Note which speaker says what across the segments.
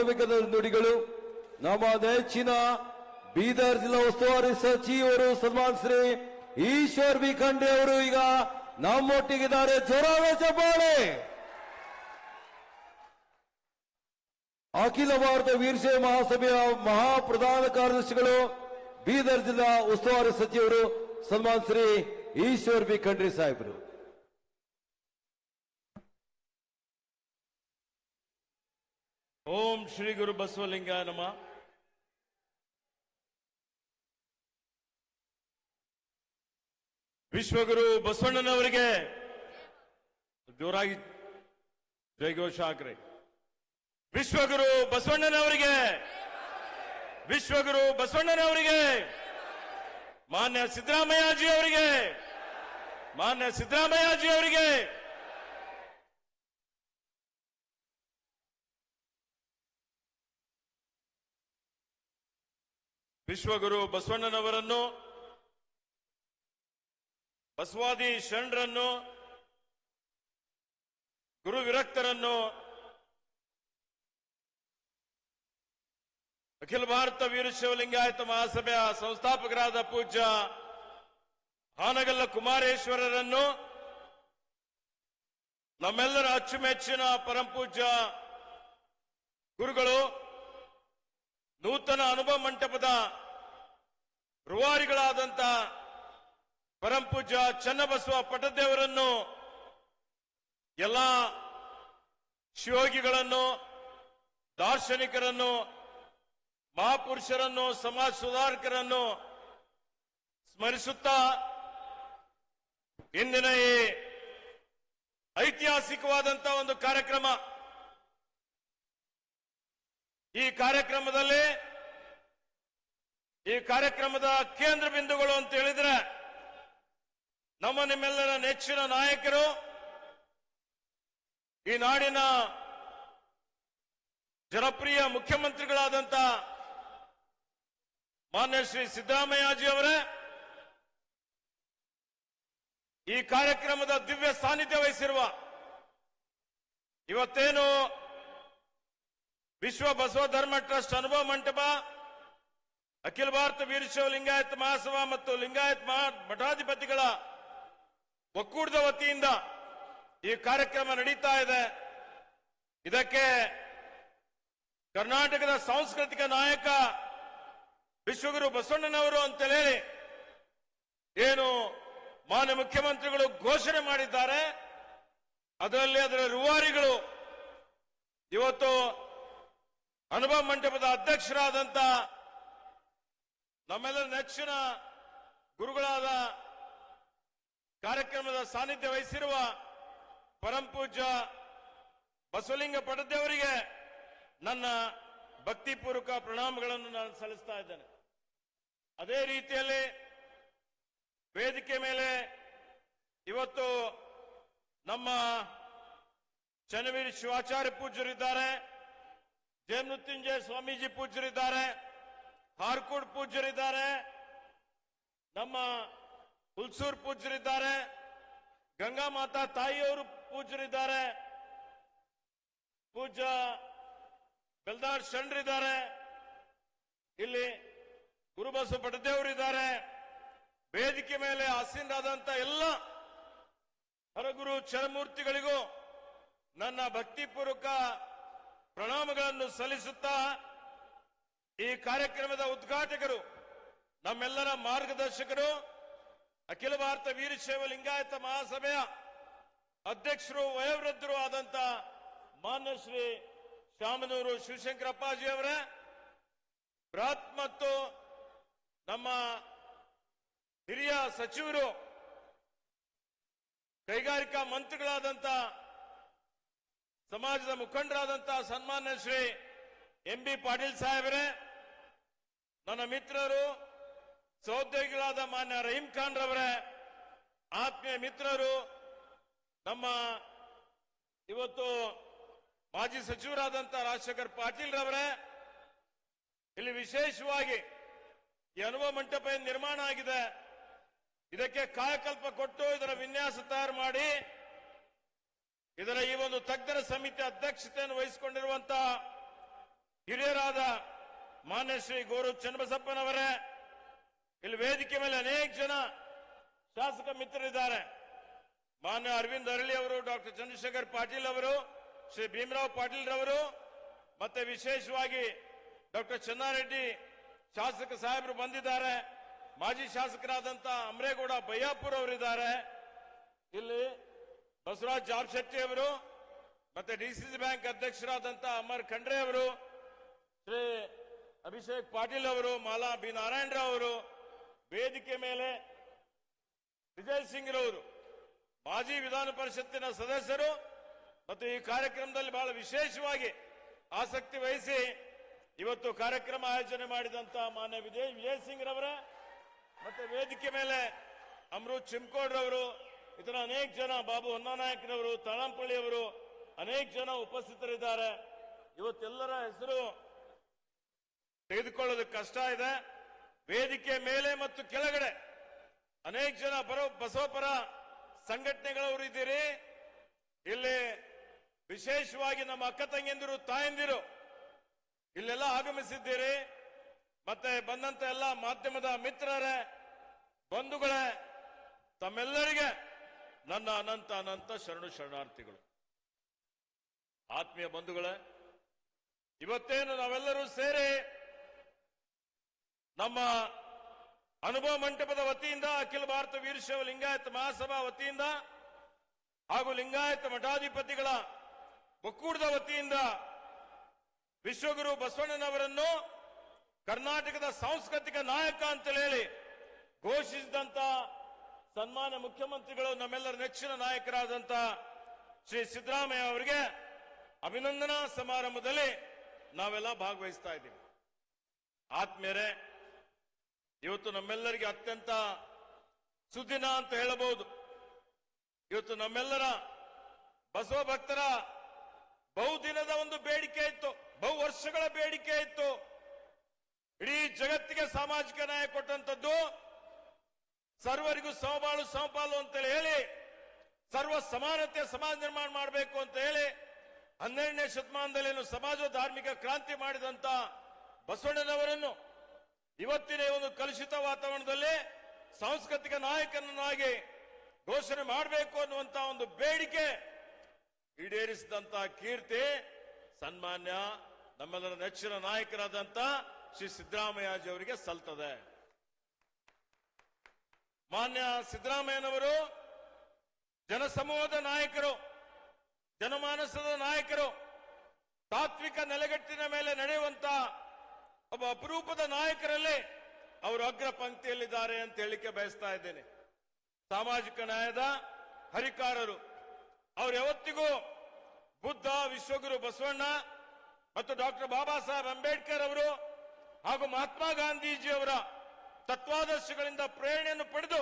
Speaker 1: ಪ್ರಾಸ್ತಾವಿಕದ ನುಡಿಗಳು. ನಮ್ಮ ನೆಚ್ಚಿನ ಬೀದರ್ ಜಿಲ್ಲಾ ಉಸ್ತುವಾರಿ ಸಚಿವರು ಸನ್ಮಾನ್ ಶ್ರೀ ಈಶ್ವರ್ ಬಿ ಖಂಡ್ರೆ ಅವರು ಈಗ ನಮ್ಮೊಟ್ಟಿಗಿದ್ದಾರೆ. ಜೋರಾದ ಚಪ್ಪಾಳೆ ಅಖಿಲ ಭಾರತ ವೀರಶೈವ ಮಹಾಸಭೆಯ ಮಹಾ ಪ್ರಧಾನ ಕಾರ್ಯದರ್ಶಿಗಳು, ಬೀದರ್ ಜಿಲ್ಲಾ ಉಸ್ತುವಾರಿ ಸಚಿವರು ಸನ್ಮಾನ್ ಶ್ರೀ ಈಶ್ವರ್ ಬಿ ಖಂಡ್ರೆ ಸಾಹೇಬರು.
Speaker 2: ಓಂ ಶ್ರೀ ಗುರು ಬಸವಲಿಂಗ ನಮ. ವಿಶ್ವಗುರು ಬಸವಣ್ಣನವರಿಗೆ ಜೋರಾಗಿ ಜಯಘೋಷ ಹಾಕ್ರಿ. ವಿಶ್ವಗುರು ಬಸವಣ್ಣನವರಿಗೆ ವಿಶ್ವಗುರು ಬಸವಣ್ಣನವರಿಗೆ, ಮಾನ್ಯ ಸಿದ್ದರಾಮಯ್ಯಜಿ ಅವರಿಗೆ ಮಾನ್ಯ ಸಿದ್ದರಾಮಯ್ಯಜಿ ಅವರಿಗೆ ವಿಶ್ವಗುರು ಬಸವಣ್ಣನವರನ್ನು, ಬಸವಾದಿ ಶರಣರನ್ನು, ಗುರು ವಿರಕ್ತರನ್ನು, ಅಖಿಲ ಭಾರತ ವೀರಶೈವ ಲಿಂಗಾಯತ ಮಹಾಸಭೆಯ ಸಂಸ್ಥಾಪಕರಾದ ಪೂಜ್ಯ ಹಾನಗಲ್ಲ ಕುಮಾರೇಶ್ವರರನ್ನು, ನಮ್ಮೆಲ್ಲರ ಅಚ್ಚುಮೆಚ್ಚಿನ ಪರಂಪೂಜ್ಯ ಗುರುಗಳು ನೂತನ ಅನುಭವ ಮಂಟಪದ ರುವಾರಿಗಳಾದಂತ ಪರಂಪೂಜ ಚನ್ನಬಸವ ಪಟದೇವರನ್ನು, ಎಲ್ಲ ಶಿವೋಗಿಗಳನ್ನು ದಾರ್ಶನಿಕರನ್ನು, ಮಹಾಪುರುಷರನ್ನು, ಸಮಾಜ ಸುಧಾರಕರನ್ನು ಸ್ಮರಿಸುತ್ತಾ ಇಂದಿನ ಈ ಐತಿಹಾಸಿಕವಾದಂತಹ ಒಂದು ಕಾರ್ಯಕ್ರಮ ಈ ಕಾರ್ಯಕ್ರಮದಲ್ಲಿ, ಈ ಕಾರ್ಯಕ್ರಮದ ಕೇಂದ್ರ ಬಿಂದುಗಳು ಅಂತ ಹೇಳಿದ್ರೆ, ನಮ್ಮ ನಿಮ್ಮೆಲ್ಲರ ನೆಚ್ಚಿನ ನಾಯಕರು, ಈ ನಾಡಿನ ಜನಪ್ರಿಯ ಮುಖ್ಯಮಂತ್ರಿಗಳಾದಂತ ಮಾನ್ಯ ಶ್ರೀ ಸಿದ್ದರಾಮಯ್ಯಜಿ ಅವರೇ, ಈ ಕಾರ್ಯಕ್ರಮದ ದಿವ್ಯ ಸಾನ್ನಿಧ್ಯ ವಹಿಸಿರುವ ಇವತ್ತೇನು ವಿಶ್ವ ಬಸವ ಧರ್ಮ ಟ್ರಸ್ಟ್ ಅನುಭವ ಮಂಟಪ, ಅಖಿಲ ಭಾರತ ವೀರಶೈವ ಲಿಂಗಾಯತ್ ಮಹಾಸಭಾ ಮತ್ತು ಲಿಂಗಾಯತ್ ಮಹಾ ಮಠಾಧಿಪತಿಗಳ ಒಕ್ಕೂಟದ ವತಿಯಿಂದ ಈ ಕಾರ್ಯಕ್ರಮ ನಡೀತಾ ಇದೆ. ಇದಕ್ಕೆ ಕರ್ನಾಟಕದ ಸಾಂಸ್ಕೃತಿಕ ನಾಯಕ ವಿಶ್ವಗುರು ಬಸವಣ್ಣನವರು ಅಂತ ಹೇಳಿ ಏನು ಮಾನ್ಯ ಮುಖ್ಯಮಂತ್ರಿಗಳು ಘೋಷಣೆ ಮಾಡಿದ್ದಾರೆ. ಅದರಲ್ಲಿ ಅದರ ರೂವಾರಿಗಳು ಇವತ್ತು ಅನುಭವ ಮಂಟಪದ ಅಧ್ಯಕ್ಷರಾದಂತ ನಮ್ಮೆಲ್ಲರ ನೆಚ್ಚಿನ ಗುರುಗಳಾದ ಕಾರ್ಯಕ್ರಮದ ಸಾನ್ನಿಧ್ಯ ವಹಿಸಿರುವ ಪರಂಪೂಜ್ಯ ಬಸವಲಿಂಗ ಪಟದೇವರಿಗೆ ನನ್ನ ಭಕ್ತಿಪೂರ್ವಕ ಪ್ರಣಾಮಗಳನ್ನು ನಾನು ಸಲ್ಲಿಸ್ತಾ ಇದ್ದೇನೆ. ಅದೇ ರೀತಿಯಲ್ಲಿ ವೇದಿಕೆ ಮೇಲೆ ಇವತ್ತು ನಮ್ಮ ಚನ್ನವೀರ ಶಿವಾಚಾರ್ಯ ಪೂಜ್ಯರಿದ್ದಾರೆ ಜಯಮೃತ್ಯುಂಜಯ ಸ್ವಾಮೀಜಿ ಪೂಜ್ಯರಿದ್ದಾರೆ, ಹಾರ್ಕೋಡ್ ಪೂಜ್ಯರಿದ್ದಾರೆ, ನಮ್ಮ ಹುಲ್ಸೂರ್ ಪೂಜ್ಯರಿದ್ದಾರೆ, ಗಂಗಾ ಮಾತಾ ತಾಯಿಯವರು ಪೂಜ್ಯರಿದ್ದಾರೆ ಪೂಜ ಬೆಲ್ದಾರ್ ಶರಣರಿದ್ದಾರೆ, ಇಲ್ಲಿ ಗುರುಬಸವ ಪಟದೇವರಿದ್ದಾರೆ ವೇದಿಕೆ ಮೇಲೆ ಆಸೀನರಾದಂತ ಎಲ್ಲ ಹರಗುರು ಚರಮೂರ್ತಿಗಳಿಗೂ ನನ್ನ ಭಕ್ತಿಪೂರ್ವಕ ಪ್ರಣಾಮಗಳನ್ನು ಸಲ್ಲಿಸುತ್ತಾ ಈ ಕಾರ್ಯಕ್ರಮದ ಉದ್ಘಾಟಕರು, ನಮ್ಮೆಲ್ಲರ ಮಾರ್ಗದರ್ಶಕರು, ಅಖಿಲ ಭಾರತ ವೀರಶೈವ ಲಿಂಗಾಯತ ಮಹಾಸಭೆಯ ಅಧ್ಯಕ್ಷರು, ವಯೋವೃದ್ಧರು ಆದಂತ ಮಾನ್ಯ ಶ್ರೀ ಶಾಮನೂರು ಶಿವಶಂಕರಪ್ಪಾಜಿ ಅವರೇ ಬೃಹತ್ ಮತ್ತು ನಮ್ಮ ಹಿರಿಯ ಸಚಿವರು, ಕೈಗಾರಿಕಾ ಮಂತ್ರಿಗಳಾದಂತ ಸಮಾಜದ ಮುಖಂಡರಾದಂತಹ ಸನ್ಮಾನ್ಯ ಶ್ರೀ ಎಂ ಬಿ ಪಾಟೀಲ್ ಸಾಹೇಬರೇ, ನನ್ನ ಮಿತ್ರರು, ಸಹೋದ್ಯೋಗಿಗಳಾದ ಮಾನ್ಯ ರಹೀಂ ಖಾನ್ ರವರೇ ಆತ್ಮೀಯ ಮಿತ್ರರು, ನಮ್ಮ ಇವತ್ತು ಮಾಜಿ ಸಚಿವರಾದಂತಹ ರಾಜಶೇಖರ್ ಪಾಟೀಲ್ ರವರೇ, ಇಲ್ಲಿ ವಿಶೇಷವಾಗಿ ಈ ಅನುಭವ ಮಂಟಪ ನಿರ್ಮಾಣ ಆಗಿದೆ, ಇದಕ್ಕೆ ಕಾಯಕಲ್ಪ ಕೊಟ್ಟು ಇದರ ವಿನ್ಯಾಸ ತಯಾರು ಮಾಡಿ ಇದರ ಈ ಒಂದು ತಜ್ಞರ ಸಮಿತಿ ಅಧ್ಯಕ್ಷತೆಯನ್ನು ವಹಿಸಿಕೊಂಡಿರುವಂತಹ ಮಾನ್ಯ ಶ್ರೀ ಗೋರು ಚನ್ನಬಸಪ್ಪನವರೇ, ಇಲ್ಲಿ ವೇದಿಕೆ ಮೇಲೆ ಅನೇಕ ಜನ ಶಾಸಕ ಮಿತ್ರರಿದ್ದಾರೆ. ಮಾನ್ಯ ಅರವಿಂದ್ ಅರಳಿ ಅವರು, ಡಾಕ್ಟರ್ ಚಂದ್ರಶೇಖರ್ ಪಾಟೀಲ್ ಅವರು, ಶ್ರೀ ಭೀಮರಾವ್ ಪಾಟೀಲ್ ರವರು, ಮತ್ತೆ ವಿಶೇಷವಾಗಿ ಡಾಕ್ಟರ್ ಚನ್ನಾರೆಡ್ಡಿ ಶಾಸಕ ಸಾಹೇಬರು ಬಂದಿದ್ದಾರೆ. ಮಾಜಿ ಶಾಸಕರಾದಂತಹ ಅಮರೇಗೌಡ ಬಯ್ಯಾಪುರ್ ಅವರಿದ್ದಾರೆ ಇಲ್ಲಿ ಬಸವರಾಜ್ ಜಾಬ್ ಶೆಟ್ಟಿ ಅವರು ಮತ್ತೆ ಡಿಸಿಸಿ ಬ್ಯಾಂಕ್ ಅಧ್ಯಕ್ಷರಾದಂತಹ ಅಮರ್ ಖಂಡ್ರೆ ಅವರು, ಶ್ರೀ ಅಭಿಷೇಕ್ ಪಾಟೀಲ್ ಅವರು, ಮಾಲಾ ಬಿ ನಾರಾಯಣರಾವ್ ಅವರು, ವೇದಿಕೆ ಮೇಲೆ ವಿಜಯ್ ಸಿಂಗ್ ರವರು, ಮಾಜಿ ವಿಧಾನ ಪರಿಷತ್ತಿನ ಸದಸ್ಯರು ಮತ್ತು ಈ ಕಾರ್ಯಕ್ರಮದಲ್ಲಿ ಬಹಳ ವಿಶೇಷವಾಗಿ ಆಸಕ್ತಿ ವಹಿಸಿ ಇವತ್ತು ಕಾರ್ಯಕ್ರಮ ಆಯೋಜನೆ ಮಾಡಿದಂತ ಮಾನ್ಯ ವಿಜಯ್ ವಿಜಯ್ ಸಿಂಗ್ ರವರ, ಮತ್ತೆ ವೇದಿಕೆ ಮೇಲೆ ಅಮೃತ್ ಚಿಮ್ಕೋಡ್ ಇತರ ಅನೇಕ ಜನ ಬಾಬು ಹೊನ್ನಾನಾಯಕನವರು, ತಾಳಂಪಳ್ಳಿಯವರು ಅನೇಕ ಜನ ಉಪಸ್ಥಿತರಿದ್ದಾರೆ. ಇವತ್ತೆಲ್ಲರ ಹೆಸರು ತೆಗೆದುಕೊಳ್ಳೋದಕ್ಕೆ ಕಷ್ಟ ಇದೆ. ವೇದಿಕೆ ಮೇಲೆ ಮತ್ತು ಕೆಳಗಡೆ ಅನೇಕ ಜನ ಬರೋ ಬಸವಪರ ಸಂಘಟನೆಗಳವರು ಇದ್ದೀರಿ. ಇಲ್ಲಿ ವಿಶೇಷವಾಗಿ ನಮ್ಮ ಅಕ್ಕ ತಂಗಿಯಂದಿರು, ತಾಯಂದಿರು ಇಲ್ಲೆಲ್ಲ ಆಗಮಿಸಿದ್ದೀರಿ. ಮತ್ತೆ ಬಂದಂತ ಎಲ್ಲ ಮಾಧ್ಯಮದ ಮಿತ್ರರೇ, ಬಂಧುಗಳೇ, ತಮ್ಮೆಲ್ಲರಿಗೆ ನನ್ನ ಅನಂತ ಅನಂತ ಶರಣು ಶರಣಾರ್ಥಿಗಳು. ಆತ್ಮೀಯ ಬಂಧುಗಳೇ, ಇವತ್ತೇನು ನಾವೆಲ್ಲರೂ ಸೇರಿ ನಮ್ಮ ಅನುಭವ ಮಂಟಪದ ವತಿಯಿಂದ ಅಖಿಲ ಭಾರತ ವೀರಶೈವ ಲಿಂಗಾಯತ ಮಹಾಸಭಾ ವತಿಯಿಂದ ಹಾಗೂ ಲಿಂಗಾಯತ ಮಠಾಧಿಪತಿಗಳ ಒಕ್ಕೂಟದ ವತಿಯಿಂದ ವಿಶ್ವಗುರು ಬಸವಣ್ಣನವರನ್ನು ಕರ್ನಾಟಕದ ಸಾಂಸ್ಕೃತಿಕ ನಾಯಕ ಅಂತ ಹೇಳಿ ಘೋಷಿಸಿದಂತ ಸನ್ಮಾನ್ಯ ಮುಖ್ಯಮಂತ್ರಿಗಳು ನಮ್ಮೆಲ್ಲರ ನೆಚ್ಚಿನ ನಾಯಕರಾದಂತ ಶ್ರೀ ಸಿದ್ದರಾಮಯ್ಯ ಅವರಿಗೆ ಅಭಿನಂದನಾ ಸಮಾರಂಭದಲ್ಲಿ ನಾವೆಲ್ಲ ಭಾಗವಹಿಸ್ತಾ ಇದ್ದೀವಿ. ಆತ್ಮೇರೆ ಇವತ್ತು ನಮ್ಮೆಲ್ಲರಿಗೆ ಅತ್ಯಂತ ಸುದಿನ ಅಂತ ಹೇಳಬಹುದು. ಇವತ್ತು ನಮ್ಮೆಲ್ಲರ ಬಸವ ಭಕ್ತರ ಬಹುದಿನದ ಒಂದು ಬೇಡಿಕೆ ಇತ್ತು ಬಹು ವರ್ಷಗಳ ಬೇಡಿಕೆ ಇತ್ತು. ಇಡೀ ಜಗತ್ತಿಗೆ ಸಾಮಾಜಿಕ ನ್ಯಾಯ ಕೊಟ್ಟಂತದ್ದು ಸರ್ವರಿಗೂ ಸಮಬಾಳು ಸಮಪಾಲು ಅಂತೇಳಿ ಹೇಳಿ, ಸರ್ವ ಸಮಾನತೆ ಸಮಾಜ ನಿರ್ಮಾಣ ಮಾಡಬೇಕು ಅಂತ ಹೇಳಿ, ಹನ್ನೆರಡನೇ ಶತಮಾನದಲ್ಲಿ ಸಮಾಜ ಧಾರ್ಮಿಕ ಕ್ರಾಂತಿ ಮಾಡಿದಂತ ಬಸವಣ್ಣನವರನ್ನು ಇವತ್ತಿನ ಒಂದು ಕಲುಷಿತ ವಾತಾವರಣದಲ್ಲಿ ಸಾಂಸ್ಕೃತಿಕ ನಾಯಕನನ್ನಾಗಿ ಘೋಷಣೆ ಮಾಡಬೇಕು ಅನ್ನುವಂತ ಒಂದು ಬೇಡಿಕೆ ಈಡೇರಿಸಿದಂತ ಕೀರ್ತಿ, ಸನ್ಮಾನ್ಯ, ನಮ್ಮೆಲ್ಲರ ನೆಚ್ಚಿನ ನಾಯಕರಾದಂತ ಶ್ರೀ ಸಿದ್ದರಾಮಯ್ಯಜಿ ಅವರಿಗೆ ಸಲ್ತದೆ. ಮಾನ್ಯ ಸಿದ್ದರಾಮಯ್ಯನವರು, ಜನಸಮೂಹದ ನಾಯಕರು, ಜನಮಾನಸದ ನಾಯಕರು, ತಾತ್ವಿಕ ನೆಲೆಗಟ್ಟಿನ ಮೇಲೆ ನಡೆಯುವಂತ ಒಬ್ಬ ಅಪರೂಪದ ನಾಯಕರಲ್ಲಿ ಅವರು ಅಗ್ರ ಪಂಕ್ತಿಯಲ್ಲಿದ್ದಾರೆ ಅಂತ ಹೇಳಿಕೆ ಬಯಸ್ತಾ ಇದ್ದೇನೆ. ಸಾಮಾಜಿಕ ನ್ಯಾಯದ ಹರಿಕಾರರು, ಅವರು ಯಾವತ್ತಿಗೂ ಬುದ್ಧ, ವಿಶ್ವಗುರು ಬಸವಣ್ಣ ಮತ್ತು ಡಾಕ್ಟರ್ ಬಾಬಾ ಸಾಹೇಬ್ ಅಂಬೇಡ್ಕರ್ ಅವರು ಹಾಗೂ ಮಹಾತ್ಮ ಗಾಂಧೀಜಿ ಅವರ ತತ್ವಾದರ್ಶಗಳಿಂದ ಪ್ರೇರಣೆಯನ್ನು ಪಡೆದು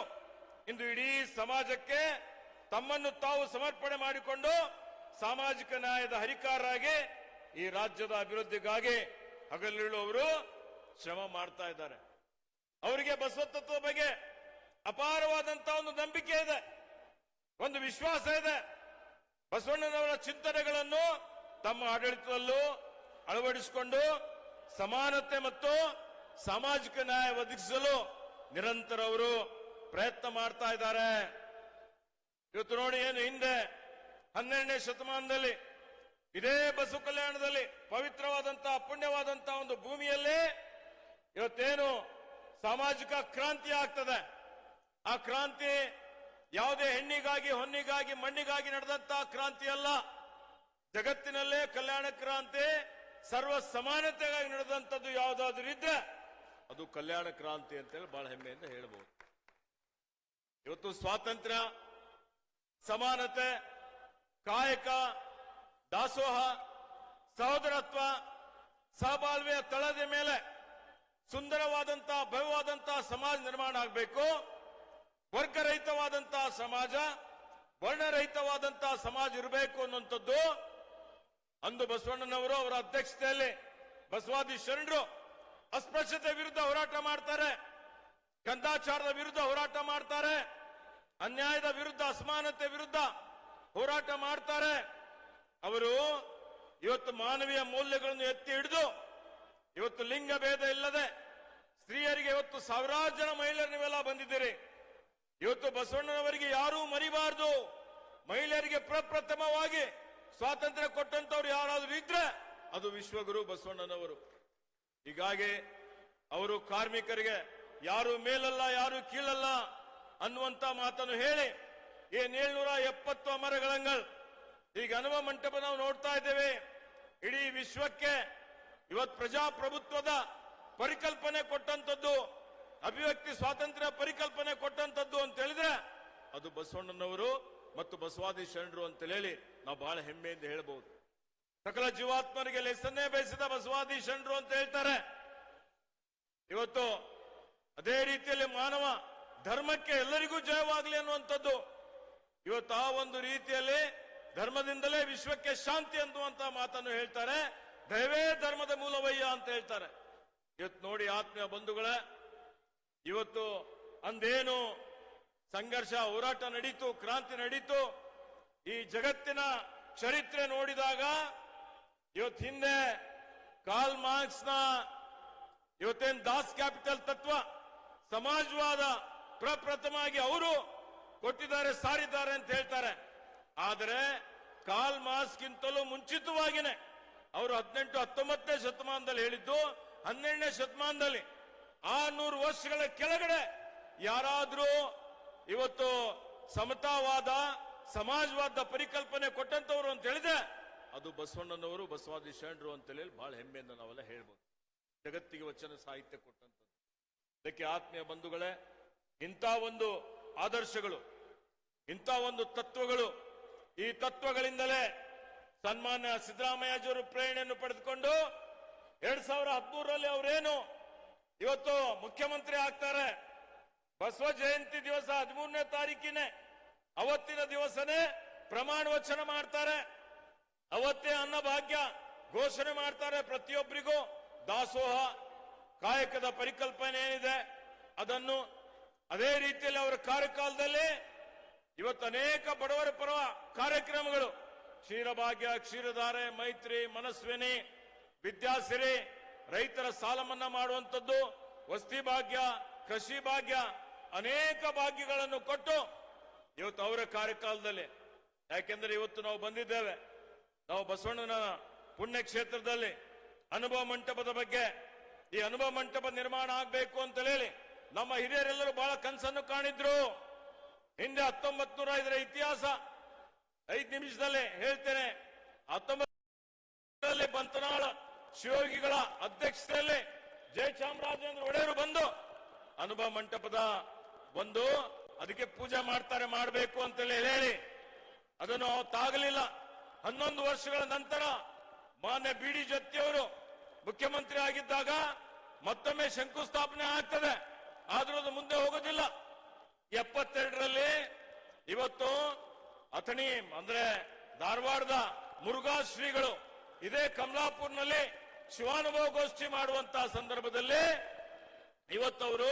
Speaker 2: ಇಂದು ಇಡೀ ಸಮಾಜಕ್ಕೆ ತಮ್ಮನ್ನು ತಾವು ಸಮರ್ಪಣೆ ಮಾಡಿಕೊಂಡು ಸಾಮಾಜಿಕ ನ್ಯಾಯದ ಹರಿಕಾರರಾಗಿ ಈ ರಾಜ್ಯದ ಅಭಿವೃದ್ಧಿಗಾಗಿ ಹಗಲಿರುಳು ಅವರು ಶ್ರಮ ಮಾಡ್ತಾ ಇದ್ದಾರೆ. ಅವರಿಗೆ ಬಸವ ತತ್ವದ ಬಗ್ಗೆ ಅಪಾರವಾದಂತಹ ಒಂದು ನಂಬಿಕೆ ಇದೆ, ಒಂದು ವಿಶ್ವಾಸ ಇದೆ. ಬಸವಣ್ಣನವರ ಚಿಂತನೆಗಳನ್ನು ತಮ್ಮ ಆಡಳಿತದಲ್ಲೂ ಅಳವಡಿಸಿಕೊಂಡು ಸಮಾನತೆ ಮತ್ತು ಸಾಮಾಜಿಕ ನ್ಯಾಯ ಒದಗಿಸಲು ನಿರಂತರ ಅವರು ಪ್ರಯತ್ನ ಮಾಡ್ತಾ ಇದ್ದಾರೆ. ಇವತ್ತು ನೋಡಿ ಏನು ಹಿಂದೆ ಹನ್ನೆರಡನೇ ಶತಮಾನದಲ್ಲಿ ಇದೇ ಬಸವ ಕಲ್ಯಾಣದಲ್ಲಿ ಪವಿತ್ರವಾದಂತಹ ಪುಣ್ಯವಾದಂತಹ ಒಂದು ಭೂಮಿಯಲ್ಲೇ ಇವತ್ತೇನು ಸಾಮಾಜಿಕ ಕ್ರಾಂತಿ ಆಗ್ತದೆ. ಆ ಕ್ರಾಂತಿ ಯಾವುದೇ ಹೆಣ್ಣಿಗಾಗಿ, ಹೊನ್ನಿಗಾಗಿ, ಮಣ್ಣಿಗಾಗಿ ನಡೆದಂತಹ ಕ್ರಾಂತಿ ಅಲ್ಲ. ಜಗತ್ತಿನಲ್ಲೇ ಕಲ್ಯಾಣ ಕ್ರಾಂತಿ ಸರ್ವ ಸಮಾನತೆಗಾಗಿ ನಡೆದಂತದ್ದು ಯಾವುದಾದ್ರೂ ಇದ್ರೆ ಅದು ಕಲ್ಯಾಣ ಕ್ರಾಂತಿ ಅಂತೇಳಿ ಬಹಳ ಹೆಮ್ಮೆಯಿಂದ ಹೇಳಬಹುದು ಇವತ್ತು ಸ್ವಾತಂತ್ರ್ಯ, ಸಮಾನತೆ, ಕಾಯಕ, ದಾಸೋಹ, ಸಹೋದರತ್ವ, ಸಹಬಾಳ್ವೆಯ ತಳದ ಮೇಲೆ ಸುಂದರವಾದಂತಹ ಭವ್ಯವಾದಂತಹ ಸಮಾಜ ನಿರ್ಮಾಣ ಆಗಬೇಕು. ವರ್ಗರಹಿತವಾದಂತಹ ಸಮಾಜ ವರ್ಣರಹಿತವಾದಂತಹ ಸಮಾಜ ಇರಬೇಕು ಅನ್ನುವಂಥದ್ದು ಅಂದು ಬಸವಣ್ಣನವರು ಅವರ ಅಧ್ಯಕ್ಷತೆಯಲ್ಲಿ ಬಸವಾದಿ ಶರಣರು ಅಸ್ಪೃಶ್ಯತೆ ವಿರುದ್ಧ ಹೋರಾಟ ಮಾಡ್ತಾರೆ ಕಂದಾಚಾರದ ವಿರುದ್ಧ ಹೋರಾಟ ಮಾಡ್ತಾರೆ, ಅನ್ಯಾಯದ ವಿರುದ್ಧ, ಅಸಮಾನತೆ ವಿರುದ್ಧ ಹೋರಾಟ ಮಾಡ್ತಾರೆ. ಅವರು ಇವತ್ತು ಮಾನವೀಯ ಮೌಲ್ಯಗಳನ್ನು ಎತ್ತಿ ಹಿಡಿದು, ಇವತ್ತು ಲಿಂಗ ಭೇದ ಇಲ್ಲದೆ ಸ್ತ್ರೀಯರಿಗೆ ಇವತ್ತು ಸಾವಿರಾರು ಜನ ಮಹಿಳೆಯರು ನೀವೆಲ್ಲ ಬಂದಿದ್ದೀರಿ. ಇವತ್ತು ಬಸವಣ್ಣನವರಿಗೆ ಯಾರೂ ಮರಿಬಾರದು. ಮಹಿಳೆಯರಿಗೆ ಪ್ರಪ್ರಥಮವಾಗಿ ಸ್ವಾತಂತ್ರ್ಯ ಕೊಟ್ಟಂತವ್ರು ಯಾರಾದ್ರೂ ಇದ್ರೆ ಅದು ವಿಶ್ವಗುರು ಬಸವಣ್ಣನವರು. ಹೀಗಾಗಿ ಅವರು ಕಾರ್ಮಿಕರಿಗೆ ಯಾರು ಮೇಲಲ್ಲ, ಯಾರು ಕೀಳಲ್ಲ ಅನ್ನುವಂತ ಮಾತನ್ನು ಹೇಳಿ ಏನ್ ಏಳ್ನೂರ ಎಪ್ಪತ್ತು ಅಮರಗಳಂಗಳು ಈಗ ಅನುಭವ ಮಂಟಪ ನಾವು ನೋಡ್ತಾ ಇದ್ದೇವೆ. ಇಡೀ ವಿಶ್ವಕ್ಕೆ ಇವತ್ತು ಪ್ರಜಾಪ್ರಭುತ್ವದ ಪರಿಕಲ್ಪನೆ ಕೊಟ್ಟಂತದ್ದು ಅಭಿವ್ಯಕ್ತಿ ಸ್ವಾತಂತ್ರ್ಯ ಪರಿಕಲ್ಪನೆ ಕೊಟ್ಟಂತದ್ದು ಅಂತ ಹೇಳಿದ್ರೆ ಅದು ಬಸವಣ್ಣನವರು ಮತ್ತು ಬಸವಾದಿ ಶರಣರು ಅಂತ ಹೇಳಿ ನಾವು ಬಹಳ ಹೆಮ್ಮೆಯಿಂದ ಹೇಳಬಹುದು ಸಕಲ ಜೀವಾತ್ಮರಿಗೆ ಲೆಸನ್ನೇ ಬಯಸಿದ ಬಸವಾದಿ ಶಂಡ್ರು ಅಂತ ಹೇಳ್ತಾರೆ. ಇವತ್ತು ಅದೇ ರೀತಿಯಲ್ಲಿ ಮಾನವ ಧರ್ಮಕ್ಕೆ ಎಲ್ಲರಿಗೂ ಜಯವಾಗಲಿ ಅನ್ನುವಂಥದ್ದು. ಇವತ್ತು ಆ ಒಂದು ರೀತಿಯಲ್ಲಿ ಧರ್ಮದಿಂದಲೇ ವಿಶ್ವಕ್ಕೆ ಶಾಂತಿ ಅನ್ನುವಂತ ಮಾತನ್ನು ಹೇಳ್ತಾರೆ. ದಯವೇ ಧರ್ಮದ ಮೂಲವಯ್ಯ ಅಂತ ಹೇಳ್ತಾರೆ. ಇವತ್ತು ನೋಡಿ ಆತ್ಮೀಯ ಬಂಧುಗಳೇ, ಇವತ್ತು ಅಂದೇನು ಸಂಘರ್ಷ, ಹೋರಾಟ ನಡೀತು, ಕ್ರಾಂತಿ ನಡೀತು. ಈ ಜಗತ್ತಿನ ಚರಿತ್ರೆ ನೋಡಿದಾಗ ಇವತ್ತು ಹಿಂದೆ ಕಾಲ್ ಮಾರ್ಕ್ಸ್ನ ಇವತ್ತೇನ್ ದಾಸ್ ಕ್ಯಾಪಿಟಲ್ ತತ್ವ ಸಮಾಜವಾದ ಪ್ರಪ್ರಥಮವಾಗಿ ಅವರು ಕೊಟ್ಟಿದ್ದಾರೆ, ಸಾರಿದ್ದಾರೆ ಅಂತ ಹೇಳ್ತಾರೆ. ಆದರೆ ಕಾಲ್ ಮಾರ್ಕ್ಸ್ಗಿಂತಲೂ ಮುಂಚಿತವಾಗಿನೇ ಅವರು ಹದಿನೆಂಟು, ಹತ್ತೊಂಬತ್ತನೇ ಶತಮಾನದಲ್ಲಿ ಹೇಳಿದ್ದು, ಹನ್ನೆರಡನೇ ಶತಮಾನದಲ್ಲಿ ಆ ನೂರು ವರ್ಷಗಳ ಕೆಳಗಡೆ ಯಾರಾದ್ರೂ ಇವತ್ತು ಸಮತಾವಾದ, ಸಮಾಜವಾದ ಪರಿಕಲ್ಪನೆ ಕೊಟ್ಟಂತವರು ಅಂತ ಹೇಳಿದ್ರೆ ಅದು ಬಸವಣ್ಣನವರು, ಬಸವಾದಿ ಶರಣರು ಅಂತ ಹೇಳಿ ಬಹಳ ಹೆಮ್ಮೆಯಿಂದ ನಾವೆಲ್ಲ ಹೇಳ್ಬೋದು. ಜಗತ್ತಿಗೆ ವಚನ ಸಾಹಿತ್ಯ ಕೊಟ್ಟಂತದ್ದು ಅದಕ್ಕೆ ಆತ್ಮೀಯ ಬಂಧುಗಳೇ, ಇಂಥ ಒಂದು ಆದರ್ಶಗಳು, ಇಂಥ ಒಂದು ತತ್ವಗಳು, ಈ ತತ್ವಗಳಿಂದಲೇ ಸನ್ಮಾನ್ಯ ಸಿದ್ದರಾಮಯ್ಯಜಿಯವರು ಪ್ರೇರಣೆಯನ್ನು ಪಡೆದುಕೊಂಡು ಎರಡ್ ಸಾವಿರ ಹದಿಮೂರರಲ್ಲಿ ಅವರೇನು ಇವತ್ತು ಮುಖ್ಯಮಂತ್ರಿ ಆಗ್ತಾರೆ. ಬಸವ ಜಯಂತಿ ದಿವಸ ಹದಿಮೂರನೇ ತಾರೀಕಿನೇ, ಅವತ್ತಿನ ದಿವಸನೇ ಪ್ರಮಾಣ ವಚನ ಮಾಡ್ತಾರೆ. ಅವತ್ತೇ ಅನ್ನಭಾಗ್ಯ ಘೋಷಣೆ ಮಾಡ್ತಾರೆ ಪ್ರತಿಯೊಬ್ಬರಿಗೂ. ದಾಸೋಹ ಕಾಯಕದ ಪರಿಕಲ್ಪನೆ ಏನಿದೆ ಅದನ್ನು ಅದೇ ರೀತಿಯಲ್ಲಿ ಅವರ ಕಾರ್ಯಕಾಲದಲ್ಲಿ ಇವತ್ತು ಅನೇಕ ಬಡವರ ಪರ ಕಾರ್ಯಕ್ರಮಗಳು. ಕ್ಷೀರಭಾಗ್ಯ, ಕ್ಷೀರಧಾರೆ, ಮೈತ್ರಿ, ಮನಸ್ವಿನಿ, ವಿದ್ಯಾಸಿರಿ, ರೈತರ ಸಾಲ ಮನ್ನಾ ಮಾಡುವಂಥದ್ದು, ವಸ್ತಿ ಭಾಗ್ಯ, ಕೃಷಿ ಭಾಗ್ಯ, ಅನೇಕ ಭಾಗ್ಯಗಳನ್ನು ಕೊಟ್ಟು ಇವತ್ತು ಅವರ ಕಾರ್ಯಕಾಲದಲ್ಲಿ. ಯಾಕೆಂದ್ರೆ ಇವತ್ತು ನಾವು ಬಂದಿದ್ದೇವೆ. ನಾವು ಬಸವಣ್ಣನ ಪುಣ್ಯಕ್ಷೇತ್ರದಲ್ಲಿ ಅನುಭವ ಮಂಟಪದ ಬಗ್ಗೆ, ಈ ಅನುಭವ ಮಂಟಪ ನಿರ್ಮಾಣ ಆಗಬೇಕು ಅಂತ ಹೇಳಿ ನಮ್ಮ ಹಿರಿಯರೆಲ್ಲರೂ ಬಹಳ ಕನಸನ್ನು ಕಾಣಿದ್ರು. ಹಿಂದೆ ಹತ್ತೊಂಬತ್ ನೂರ ಐದರ ಇತಿಹಾಸ ಐದು ನಿಮಿಷದಲ್ಲಿ ಹೇಳ್ತೇನೆ. ಹತ್ತೊಂಬತ್ತು ಬಂತನಾಳ ಶಿವಯೋಗಿಗಳ ಅಧ್ಯಕ್ಷತೆಯಲ್ಲಿ ಜಯಚಾಮರಾಜೇಂದ್ರ ಒಡೆಯರು ಬಂದು ಅನುಭವ ಮಂಟಪದ ಒಂದು ಅದಕ್ಕೆ ಪೂಜೆ ಮಾಡ್ತಾರೆ, ಮಾಡಬೇಕು ಅಂತೇಳಿ ಹೇಳಿ ಅದನ್ನು ಅವತ್ತಾಗಲಿಲ್ಲ ಹನ್ನೊಂದು ವರ್ಷಗಳ ನಂತರ ಮಾನ್ಯ ಬಿ ಡಿ ಮುಖ್ಯಮಂತ್ರಿ ಆಗಿದ್ದಾಗ ಮತ್ತೊಮ್ಮೆ ಶಂಕುಸ್ಥಾಪನೆ ಆಗ್ತದೆ. ಆದ್ರೂ ಅದು ಮುಂದೆ ಹೋಗೋದಿಲ್ಲ. ಎಪ್ಪತ್ತೆರಡರಲ್ಲಿ ಇವತ್ತು ಅಥಣಿ, ಅಂದ್ರೆ ಧಾರವಾಡದ ಮುರುಘಾ ಶ್ರೀಗಳು ಇದೇ ಕಮಲಾಪುರ್ನಲ್ಲಿ ಶಿವಾನುಭವ ಗೋಷ್ಠಿ ಮಾಡುವಂತಹ ಸಂದರ್ಭದಲ್ಲಿ ಇವತ್ತವರು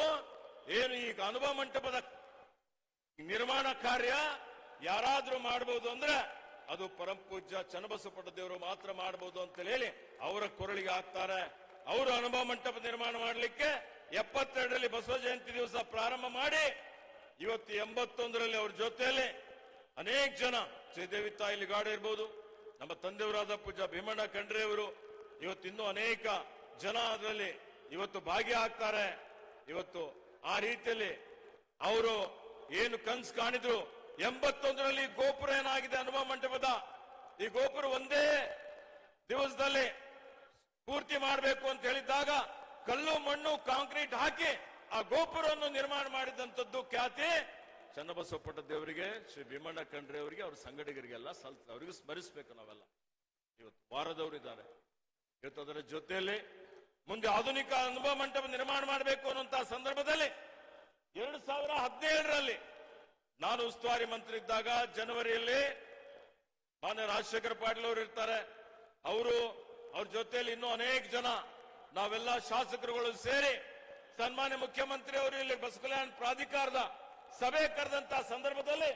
Speaker 2: ಏನು ಈಗ ಅನುಭವ ಮಂಟಪದ ನಿರ್ಮಾಣ ಕಾರ್ಯ ಯಾರಾದ್ರೂ ಮಾಡಬಹುದು ಅಂದ್ರೆ ಅದು ಪರಂ ಪೂಜ್ಯ ಚನ್ನಬಸಪಟ್ಟ ದೇವರು ಮಾತ್ರ ಮಾಡಬಹುದು ಅಂತ ಹೇಳಿ ಅವರ ಕೊರಳಿಗೆ ಹಾಕ್ತಾರೆ. ಅವರು ಅನುಭವ ಮಂಟಪ ನಿರ್ಮಾಣ ಮಾಡಲಿಕ್ಕೆ ಎಪ್ಪತ್ತೆರಡರಲ್ಲಿ ಬಸವ ಜಯಂತಿ ದಿವಸ ಪ್ರಾರಂಭ ಮಾಡಿ ಇವತ್ತು ಎಂಬತ್ತೊಂದರಲ್ಲಿ ಅವ್ರ ಜೊತೆಯಲ್ಲಿ ಅನೇಕ ಜನ ಶ್ರೀದೇವಿ ತಾಯಿ ಗಾಡಿ ಇರ್ಬೋದು. ನಮ್ಮ ತಂದೆಯವರಾದ ಪೂಜಾ ಭೀಮಣ್ಣ ಖಂಡ್ರೆ ಅವರು ಇವತ್ತು ಇನ್ನೂ ಅನೇಕ ಜನ ಅದರಲ್ಲಿ ಇವತ್ತು ಭಾಗಿಯಾಗ್ತಾರೆ ಇವತ್ತು ಆ ರೀತಿಯಲ್ಲಿ ಅವರು ಏನು ಕನ್ಸು ಕಾಣಿದ್ರು ಎಂಬತ್ತೊಂದರಲ್ಲಿ ಗೋಪುರ ಏನಾಗಿದೆ ಅನುಭವ ಮಂಟಪದ? ಈ ಗೋಪುರ ಒಂದೇ ದಿವಸದಲ್ಲಿ ಪೂರ್ತಿ ಮಾಡಬೇಕು ಅಂತ ಹೇಳಿದ್ದಾಗ ಕಲ್ಲು, ಮಣ್ಣು, ಕಾಂಕ್ರೀಟ್ ಹಾಕಿ ಆ ಗೋಪುರವನ್ನು ನಿರ್ಮಾಣ ಮಾಡಿದಂಥದ್ದು ಖ್ಯಾತಿ ಚನ್ನಬಸವಪಟ್ಟ ದೇವರಿಗೆ, ಶ್ರೀ ಭೀಮಣ್ಣ ಖಂಡ್ರೆ ಅವರಿಗೆ, ಅವ್ರ ಸಂಗಡಿಗರಿಗೆಲ್ಲ ಸಲ್, ಅವರಿಗೆ ಸ್ಮರಿಸಬೇಕು ನಾವೆಲ್ಲ. ಇವತ್ತು ವಾರದವರು ಇದ್ದಾರೆ. ಇವತ್ತು ಅದರ ಜೊತೆಯಲ್ಲಿ ಮುಂದೆ ಆಧುನಿಕ ಅನುಭವ ಮಂಟಪ ನಿರ್ಮಾಣ ಮಾಡಬೇಕು ಅನ್ನುವಂತಹ ಸಂದರ್ಭದಲ್ಲಿ ಎರಡು ಸಾವಿರ ಹದಿನೇಳರಲ್ಲಿ ನಾನು ಉಸ್ತುವಾರಿ ಮಂತ್ರಿ ಇದ್ದಾಗ ಜನವರಿಯಲ್ಲಿ ಮಾನ್ಯ ರಾಜಶೇಖರ ಪಾಟೀಲ್ ಅವರು ಇರ್ತಾರೆ. ಅವರು, ಅವ್ರ ಜೊತೆಯಲ್ಲಿ ಇನ್ನೂ ಅನೇಕ ಜನ, ನಾವೆಲ್ಲ ಶಾಸಕರುಗಳು ಸೇರಿ ಸನ್ಮಾನ್ಯ ಮುಖ್ಯಮಂತ್ರಿ ಅವರು ಇಲ್ಲಿ ಬಸ್ ಕಲ್ಯಾಣ ಪ್ರಾಧಿಕಾರದ ಸಭೆ ಕರೆದಂತ ಸಂದರ್ಭದಲ್ಲಿ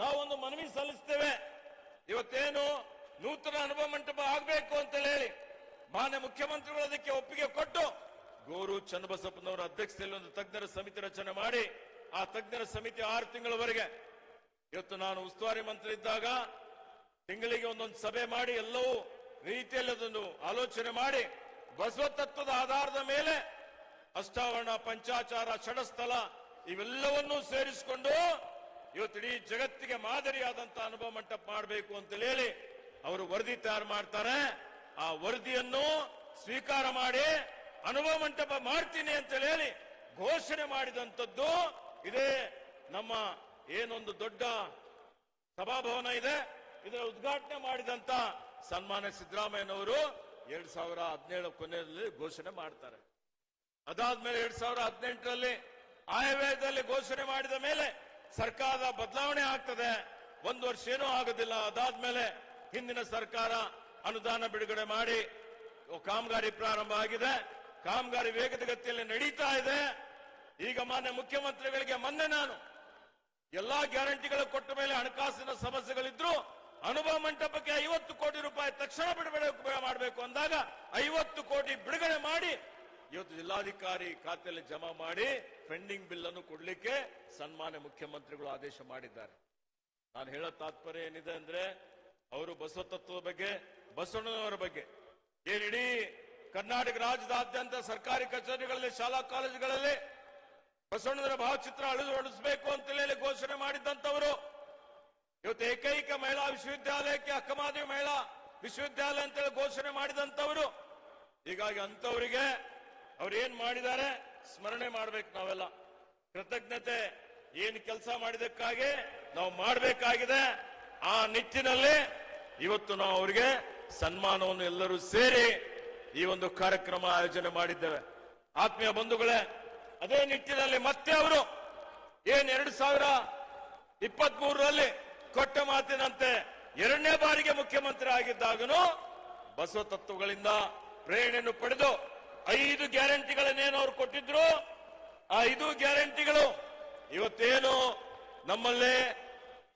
Speaker 2: ನಾವೊಂದು ಮನವಿ ಸಲ್ಲಿಸ್ತೇವೆ. ಇವತ್ತೇನು ನೂತನ ಅನುಭವ ಮಂಟಪ ಆಗಬೇಕು ಅಂತ ಹೇಳಿ ಮಾನ್ಯ ಮುಖ್ಯಮಂತ್ರಿಗಳು ಅದಕ್ಕೆ ಒಪ್ಪಿಗೆ ಕೊಟ್ಟು, ಗೋರು ಚನ್ನಬಸಪ್ಪನವರ ಅಧ್ಯಕ್ಷತೆಯಲ್ಲಿ ಒಂದು ತಜ್ಞರ ಸಮಿತಿ ರಚನೆ ಮಾಡಿ ಆ ತಜ್ಞರ ಸಮಿತಿ ಆರು ತಿಂಗಳವರೆಗೆ. ಇವತ್ತು ನಾನು ಉಸ್ತುವಾರಿ ಮಂತ್ರಿ ಇದ್ದಾಗ ತಿಂಗಳಿಗೆ ಒಂದೊಂದು ಸಭೆ ಮಾಡಿ ಎಲ್ಲವೂ ರೀತಿಯಲ್ಲಿ ಅದನ್ನು ಆಲೋಚನೆ ಮಾಡಿ ಬಸವ ತತ್ವದ ಆಧಾರದ ಮೇಲೆ ಅಷ್ಟಾವರಣ, ಪಂಚಾಚಾರ, ಷಡಸ್ಥಲ ಇವೆಲ್ಲವನ್ನೂ ಸೇರಿಸಿಕೊಂಡು ಇವತ್ತು ಇಡೀ ಜಗತ್ತಿಗೆ ಮಾದರಿಯಾದಂತ ಅನುಭವ ಮಂಟಪ ಮಾಡಬೇಕು ಅಂತ ಹೇಳಿ ಅವರು ವರದಿ ತಯಾರು ಮಾಡ್ತಾರೆ. ಆ ವರದಿಯನ್ನು ಸ್ವೀಕಾರ ಮಾಡಿ ಅನುಭವ ಮಂಟಪ ಮಾಡ್ತೀನಿ ಅಂತ ಹೇಳಿ ಘೋಷಣೆ ಮಾಡಿದಂಥದ್ದು ಇದೇ ನಮ್ಮ ಏನೊಂದು ದೊಡ್ಡ ಸಭಾಭವನ ಇದೆ. ಇದರ ಉದ್ಘಾಟನೆ ಮಾಡಿದಂತ ಸನ್ಮಾನ್ಯ ಸಿದ್ದರಾಮಯ್ಯನವರು ಎರಡ್ ಸಾವಿರ ಹದಿನೇಳು ಕೊನೆಯಲ್ಲಿ ಘೋಷಣೆ ಮಾಡ್ತಾರೆ. ಅದಾದ್ಮೇಲೆ ಎರಡ್ ಸಾವಿರ ಹದಿನೆಂಟರಲ್ಲಿ ಆಯವ್ಯಯದಲ್ಲಿ ಘೋಷಣೆ ಮಾಡಿದ ಮೇಲೆ ಸರ್ಕಾರದ ಬದಲಾವಣೆ ಆಗ್ತದೆ. ಒಂದು ವರ್ಷ ಏನೂ ಆಗೋದಿಲ್ಲ. ಅದಾದ್ಮೇಲೆ ಹಿಂದಿನ ಸರ್ಕಾರ ಅನುದಾನ ಬಿಡುಗಡೆ ಮಾಡಿ ಕಾಮಗಾರಿ ಪ್ರಾರಂಭ ಆಗಿದೆ. ಕಾಮಗಾರಿ ವೇಗದ ಗತಿಯಲ್ಲಿ ನಡೀತಾ ಇದೆ. ಈಗ ಮಾನ್ಯ ಮುಖ್ಯಮಂತ್ರಿಗಳಿಗೆ ಮೊನ್ನೆ ನಾನು ಎಲ್ಲಾ ಗ್ಯಾರಂಟಿಗಳು ಕೊಟ್ಟ ಮೇಲೆ ಹಣಕಾಸಿನ ಸಮಸ್ಯೆಗಳಿದ್ರು, ಅನುಭವ ಮಂಟಪಕ್ಕೆ ಐವತ್ತು ಕೋಟಿ ರೂಪಾಯಿ ತಕ್ಷಣ ಬಿಡುಗಡೆ ಮಾಡಬೇಕು ಅಂದಾಗ ಐವತ್ತು ಕೋಟಿ ಬಿಡುಗಡೆ ಮಾಡಿ ಇವತ್ತು ಜಿಲ್ಲಾಧಿಕಾರಿ ಖಾತೆಯಲ್ಲಿ ಜಮಾ ಮಾಡಿ ಪೆಂಡಿಂಗ್ ಬಿಲ್ ಅನ್ನು ಕೊಡ್ಲಿಕ್ಕೆ ಸನ್ಮಾನ್ಯ ಮುಖ್ಯಮಂತ್ರಿಗಳು ಆದೇಶ ಮಾಡಿದ್ದಾರೆ. ನಾನು ಹೇಳೋ ತಾತ್ಪರ್ಯ ಏನಿದೆ ಅಂದ್ರೆ ಅವರು ಬಸವ ತತ್ವದ ಬಗ್ಗೆ, ಬಸವಣ್ಣನವರ ಬಗ್ಗೆ, ಏನಿಡೀ ಕರ್ನಾಟಕ ರಾಜ್ಯದಾದ್ಯಂತ ಸರ್ಕಾರಿ ಕಚೇರಿಗಳಲ್ಲಿ, ಶಾಲಾ ಕಾಲೇಜುಗಳಲ್ಲಿ ಬಸವಣ್ಣನವರ ಭಾವಚಿತ್ರ ಅಳವಡಿಸಬೇಕು ಅಂತ ಹೇಳಿ ಘೋಷಣೆ ಮಾಡಿದ್ದಂಥವರು. ಇವತ್ತು ಏಕೈಕ ಮಹಿಳಾ ವಿಶ್ವವಿದ್ಯಾಲಯಕ್ಕೆ ಅಕ್ಕಮಾದೇವಿ ಮಹಿಳಾ ವಿಶ್ವವಿದ್ಯಾಲಯ ಅಂತೇಳಿ ಘೋಷಣೆ ಮಾಡಿದಂತವರು ಹೀಗಾಗಿ ಅಂತವರಿಗೆ ಅವ್ರು ಏನ್ ಮಾಡಿದ್ದಾರೆ ಸ್ಮರಣೆ ಮಾಡ್ಬೇಕು ನಾವೆಲ್ಲ. ಕೃತಜ್ಞತೆ ಏನ್ ಕೆಲಸ ಮಾಡಿದಕ್ಕಾಗಿ ನಾವು ಮಾಡಬೇಕಾಗಿದೆ. ಆ ನಿಟ್ಟಿನಲ್ಲಿ ಇವತ್ತು ನಾವು ಅವರಿಗೆ ಸನ್ಮಾನವನ್ನು ಎಲ್ಲರೂ ಸೇರಿ ಈ ಒಂದು ಕಾರ್ಯಕ್ರಮ ಆಯೋಜನೆ ಮಾಡಿದ್ದೇವೆ. ಆತ್ಮೀಯ ಬಂಧುಗಳೇ ಅದೇ ನಿಟ್ಟಿನಲ್ಲಿ ಮತ್ತೆ ಅವರು ಏನ್ ಎರಡು ಸಾವಿರ ಇಪ್ಪತ್ತ್ ಮೂರರಲ್ಲಿ ಕೊಟ್ಟ ಮಾತಿನಂತೆ ಎರಡನೇ ಬಾರಿಗೆ ಮುಖ್ಯಮಂತ್ರಿ ಆಗಿದ್ದಾಗನು ಬಸವ ತತ್ವಗಳಿಂದ ಪ್ರೇರಣೆಯನ್ನು ಪಡೆದು ಐದು ಗ್ಯಾರಂಟಿಗಳನ್ನೇನು ಅವ್ರು ಕೊಟ್ಟಿದ್ರು? ಆ ಐದು ಗ್ಯಾರಂಟಿಗಳು ಇವತ್ತೇನು ನಮ್ಮಲ್ಲಿ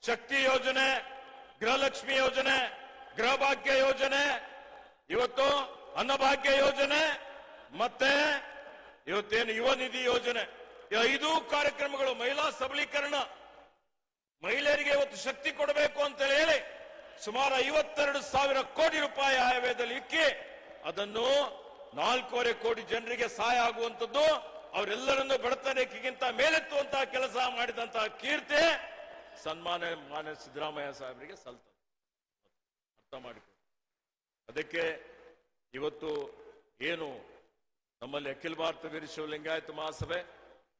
Speaker 2: ಶಕ್ತಿ ಯೋಜನೆ, ಗೃಹಲಕ್ಷ್ಮಿ ಯೋಜನೆ, ಗೃಹಭಾಗ್ಯ ಯೋಜನೆ, ಇವತ್ತು ಅನ್ನಭಾಗ್ಯ ಯೋಜನೆ, ಮತ್ತೆ ಇವತ್ತೇನು ಯುವ ನಿಧಿ ಯೋಜನೆ? ಐದು ಕಾರ್ಯಕ್ರಮಗಳು ಮಹಿಳಾ ಸಬಲೀಕರಣ. ಮಹಿಳೆಯರಿಗೆ ಇವತ್ತು ಶಕ್ತಿ ಕೊಡಬೇಕು ಅಂತ ಹೇಳಿ ಸುಮಾರು ಐವತ್ತೆರಡು ಸಾವಿರ ಕೋಟಿ ರೂಪಾಯಿ ಆಯವ್ಯದಲ್ಲಿ ಇಕ್ಕಿ ಅದನ್ನು ನಾಲ್ಕೂವರೆ ಕೋಟಿ ಜನರಿಗೆ ಸಹಾಯ ಆಗುವಂತದ್ದು ಅವರೆಲ್ಲರನ್ನು ರೇಖೆಗಿಂತ ಮೇಲೆತ್ತುವಂತಹ ಕೆಲಸ ಮಾಡಿದಂತಹ ಕೀರ್ತಿ ಸನ್ಮಾನ ಮಾನ್ಯ ಸಿದ್ದರಾಮಯ್ಯ ಸಾಹೇಬರಿಗೆ ಸಲ್ತ ಅರ್ಥ ಅದಕ್ಕೆ ಇವತ್ತು ಏನು ನಮ್ಮಲ್ಲಿ ಅಖಿಲ ಭಾರತ ವೀರಶೈವ ಲಿಂಗಾಯತ ಮಹಾಸಭೆ